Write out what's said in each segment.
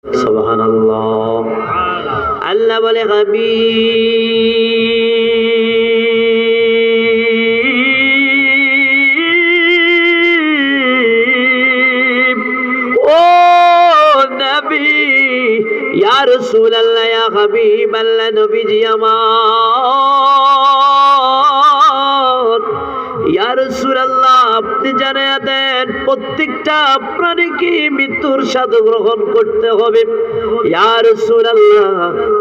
সুবহানাল্লাহ আল্লাহ বলে হাবিব ও নবী ইয়া রাসূলুল্লাহ ইয়া হাবিব আল্লাহ নবীজি আমার ইয়া রাসূলুল্লাহ আপনি দেন, প্রত্যেকটা প্রাণীকে মৃত্যুর গ্রহণ করতে হবে।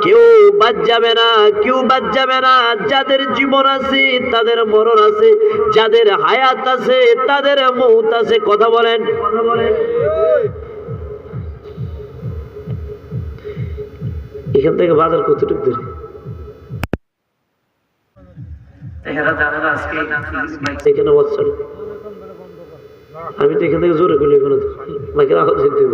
কেউ বাদ যাবে না, কেউ বাদ যাবে না। যাদের জীবন আছে, তাদের মরণ আছে, যাদের হায়াত আছে, তাদের মৌত আছে। কথা বলেন কথা বলেন। এখান থেকে বাজার কতটুকু দূরে? এখানে আমি তো এখান থেকে জোরে করলি কোনো মাইকের আওয়াজ দেব।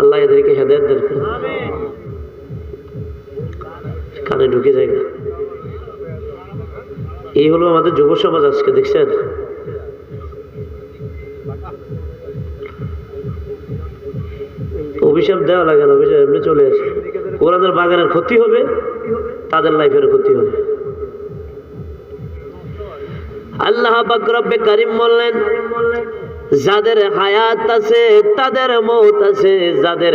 আল্লাহ এদেরকে হেদায়ত দেন কানে ঢুকে যায় না। এই হলো আমাদের যুব সমাজ আজকে, দেখছেন? অভিশাপ দেওয়া লাগে না, অভিশাপ এমনি চলে আসে। ওনাদের বাগানের ক্ষতি হবে। তাদের লাইফের ক্ষতি হবে। আল্লাহ বাকরব্বে কারিম বললেন, যাদের হায়াত আছে, তাদের মত আছে, যাদের